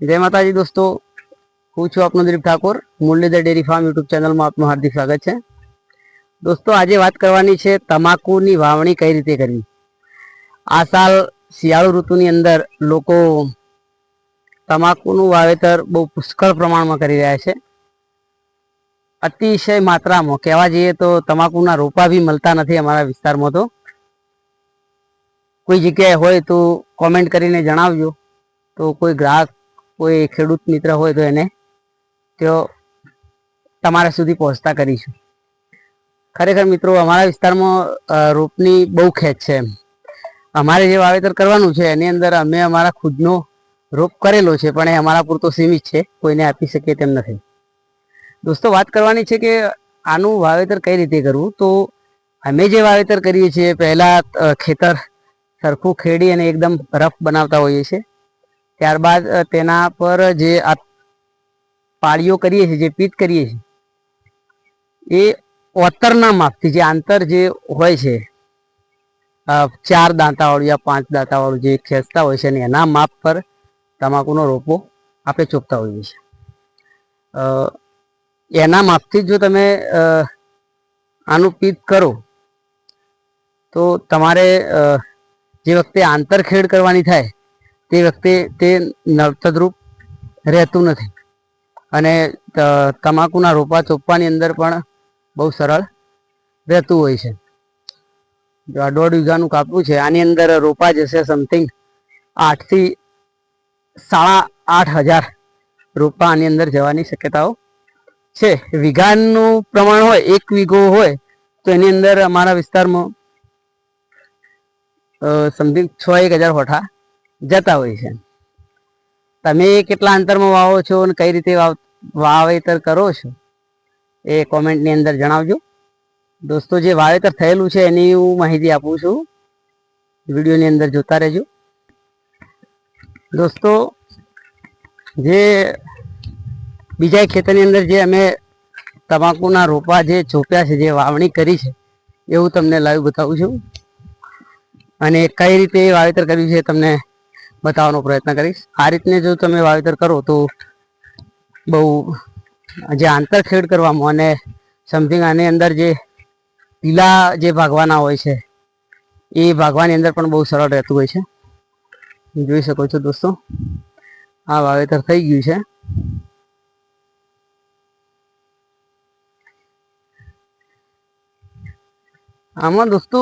જય માતાજી દોસ્તો, હું છું આપનો Dilip Thakor Muralidhar dairy farm YouTube ચેનલમાં આપનું હાર્દિક સ્વાગત છે. દોસ્તો, આજે વાત કરવાની છે તમાકુની વાવણી કઈ રીતે કરવી? આ સાલ શિયાળુ ઋતુની અંદર લોકો તમાકુનું વાવેતર બહુ પુષ્કળ પ્રમાણમાં કરી રહ્યા છે. અતિશય માત્રામાં, કહેવા જઈએ તો તમાકુના રોપા બી મળતા નથી અમારા વિસ્તારમાં તો. કોઈ જગ્યાએ હોય તો કોમેન્ટ કરીને જણાવજો. તો કોઈ ગ્રાહક કોઈ ખેડૂત મિત્ર હોય તો એને તેઓ તમારા સુધી પહોંચતા કરીશું. ખરેખર મિત્રો, અમારા વિસ્તારમાં રોપની બહુ ખેંચ છે અમારે જે વાવેતર કરવાનું છે, એની અંદર અમે અમારા ખુદનો રોપ કરેલો છે, પણ એ અમારા પૂરતો સીમિત છે, કોઈને આપી શકીએ તેમ નથી. દોસ્તો, વાત કરવાની છે કે આનું વાવેતર કઈ રીતે કરવું? તો અમે જે વાવેતર કરીએ છીએ, પહેલાં ખેતર સરખું ખેડી અને એકદમ રફ બનાવતા હોઈએ છીએ. ત્યારબાદ તેના પર જે આ પાળીઓ કરીએ છીએ, જે પીટ કરીએ છીએ, એ ઓતરના માપથી, જે આંતર જે હોય છે ચાર દાંતાવાળું યા પાંચ દાંતાવાળું જે ખેંચતા હોય છે, અને એના માપ પર તમાકુનો રોપો આપણે ચોપતા હોઈએ છીએ. એના માપથી જ તમે આનું પીત કરો, તો તમારે જે વખતે આંતરખેડ કરવાની થાય તે વખતે તે નર્તદરૂપ રહેતું નથી. અને તમાકુના રોપા ચોપવાની અંદર પણ બહુ સરળ રહેતું હોય છે. આ દોઢ વીઘાનું કાપવું છે, આની અંદર રોપા જશે સમથિંગ આઠથી સાડા આઠ હજાર રોપા આની અંદર જવાની શક્યતાઓ છે. વીઘાનું પ્રમાણ હોય, એક વીઘો હોય, તો એની અંદર અમારા વિસ્તારમાં સમથિંગ છ એક હજાર હોઠા જતા હોય છે. તમે કેટલા અંતરમાં વાવો છો અને કઈ રીતે વાવ, વાવેતર કરો છો? એ કોમેન્ટની અંદર જણાવજો. દોસ્તો, જે વાવેતર થયેલું છે એની હું માહિતી આપું છું. વિડીયોની અંદર જોતા રહેજો. દોસ્તો, જે બીજા ખેતરની અંદર જે અમે તમાકુના રોપા જે ચોપ્યા છે, જે વાવણી કરી છે એવું તમને લાઈવ બતાવું છું. અને કઈ રીતે વાવેતર કર્યું છે તમને બતાવવાનો પ્રયત્ન કરીશ. આ રીતને જો તમે વાવેતર કરો તો બહુ જે આંતરખેડ કરવામાં અને સમથિંગ આની અંદર જે પીલા જે ભાગવાના હોય છે, એ ભાગવાની અંદર પણ બહુ સરળ રહેતું હોય છે. જોઈ શકો છો દોસ્તો, આ વાવેતર થઈ ગયું છે. આમાં દોસ્તો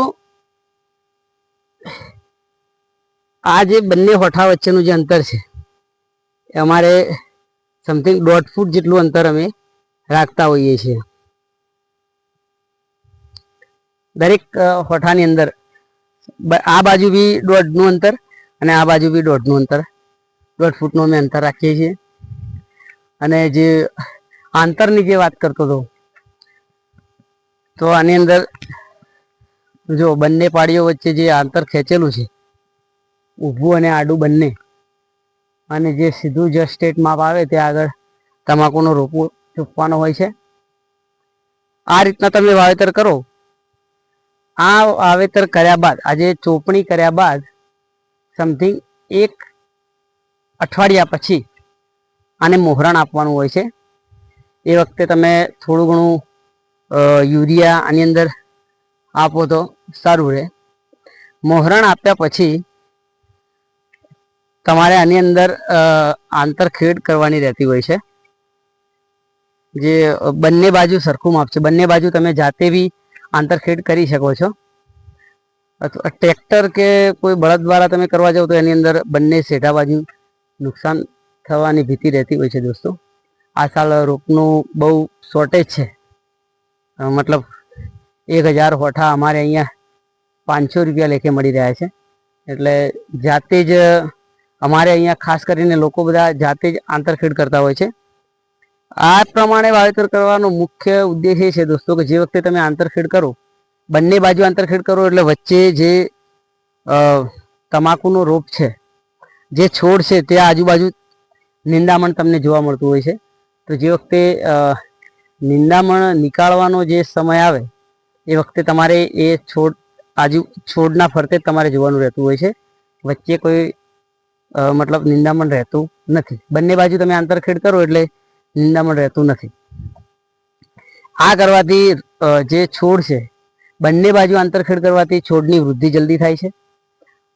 આ જે બંને હોઠા વચ્ચેનું જે અંતર છે, એ અમારે સમથિંગ દોઢ ફૂટ જેટલું અંતર અમે રાખતા હોઈએ છીએ. દરેક હોઠાની અંદર આ બાજુ બી દોઢનું અંતર અને આ બાજુ બી દોઢનું અંતર. દોઢ ફૂટનું અમે અંતર રાખીએ છીએ. અને જે આંતરની જે વાત કરતો હતો, તો આની અંદર જો બંને પાડીઓ વચ્ચે જે આંતર ખેંચેલું છે ઊભું અને આડું બંને. અને જે સીધું જ સ્ટેટ માપ આવે, ત્યાં આગળ તમાકુનો રોપો ચૂપવાનો હોય છે. આ રીતના તમે વાવેતર કરો. આ વાવેતર કર્યા બાદ આજે ચોપણી કર્યા બાદ સમથિંગ એક અઠવાડિયા પછી આને મોહરણ આપવાનું હોય છે. એ વખતે તમે થોડું ઘણું યુરિયા આની અંદર આપો તો સારું રહે. મોહરણ આપ્યા પછી તમારે આની અંદર આંતરખેડ કરવાની રહેતી હોય છે. જે બંને બાજુ સરખું માપ છે. બંને બાજુ તમે જાતે બી આંતરખેડ કરી શકો છો. અથવા ટ્રેક્ટર કે કોઈ બળદ દ્વારા તમે કરવા જાઓ તો એની અંદર બંને સેઠા બાજુ નુકસાન થવાની ભીતિ રહેતી હોય છે દોસ્તો. આ સાલ રોપનું બહુ શોર્ટેજ છે. મતલબ એક હજાર હોઠા અમારે અહીંયા પાંચસો રૂપિયા લેખે મળી રહ્યા છે. એટલે જાતે જ અમારે અહીંયા ખાસ કરીને લોકો બધા જાતે જ આંતરખેડ કરતા હોય છે. આ પ્રમાણે વાવેતર કરવાનો મુખ્ય ઉદ્દેશ એ છે દોસ્તો કે જે વખતે તમે આંતરખેડ કરો, બંને બાજુ આંતરખેડ કરો એટલે વચ્ચે જે તમાકુનો રોપ છે, જે છોડ છે તે આજુબાજુ નિંદામણ તમને જોવા મળતું હોય છે. તો જે વખતે નિંદામણ નીકાળવાનો જે સમય આવે, એ વખતે તમારે એ છોડ, આજુ, છોડના ફરતે તમારે જોવાનું રહેતું હોય છે. વચ્ચે કોઈ મતલબ નિંદામણ રહેતું નથી. બંને બાજુ તમે આંતરખેડ કરો એટલે નિંદામણ રહેતું નથી. આ કરવાથી જે છોડ છે, બંને બાજુ આંતરખેડ કરવાથી છોડની વૃદ્ધિ જલ્દી થાય છે.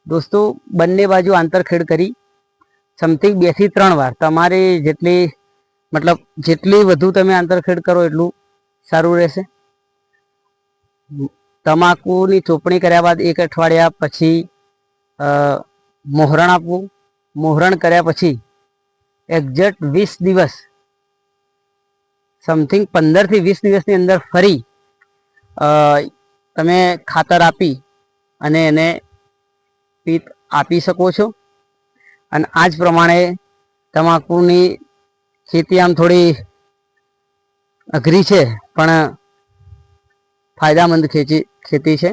દોસ્તો, બંને બાજુ આંતરખેડ કરી સમથિંગ બેથી ત્રણ વાર. તમારે જેટલી, મતલબ જેટલી વધુ તમે આંતરખેડ કરો એટલું સારું રહેશે. તમાકુની ચોપણી કર્યા બાદ એક અઠવાડિયા પછી મોહરણ આપવું. મોહરણ કર્યા પછી એક્ઝેક્ટ વીસ દિવસ સમથિંગ પંદરથી વીસ દિવસની અંદર ફરી તમે ખાતર આપી અને એને પીત આપી શકો છો. અને આ જ પ્રમાણે તમાકુની ખેતી આમ થોડી અઘરી છે, પણ ફાયદામંદ ખેતી ખેતી છે.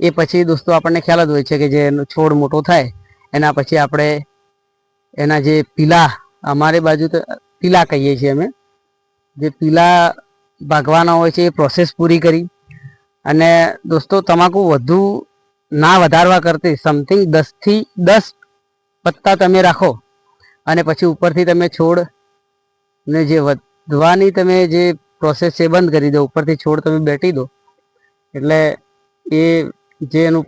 એ પછી દોસ્તો આપણને ખ્યાલ જ હોય છે કે જે છોડ મોટો થાય, એના પછી આપણે એના જે પીલા, અમારી બાજુ તો પીલા કહીએ છીએ અમે. જે પીલા ભાગવાના હોય છે એ પ્રોસેસ પૂરી કરી. અને દોસ્તો, તમાકુ વધુ ના વધારવા કરતી સમથિંગ દસથી દસ પત્તા તમે રાખો. અને પછી ઉપરથી તમે છોડ ને જે વધવાની તમે જે પ્રોસેસ છે બંધ કરી દો. ઉપરથી છોડ તમે બેટી દો. એટલે એ જે એનું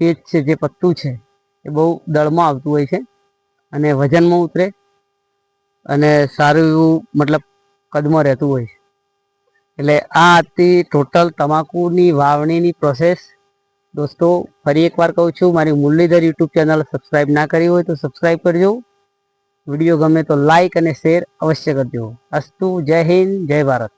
પેજ છે, જે પત્તું છે એ બહુ દળમાં આવતું હોય છે. અને વજનમાં ઉતરે અને સારું એવું મતલબ કદમાં રહેતું હોય છે. એટલે આ હતી ટોટલ તમાકુની વાવણીની પ્રોસેસ દોસ્તો, ફરી એકવાર કહું છું, મારી મુરલીધર યુટ્યુબ ચેનલ સબસ્ક્રાઈબ ના કરી હોય તો સબસ્ક્રાઈબ કરજો. વીડિયો ગમે તો લાઈક અને શેર અવશ્ય કરજો. અસ્તુ, જય હિન્દ, જય ભારત.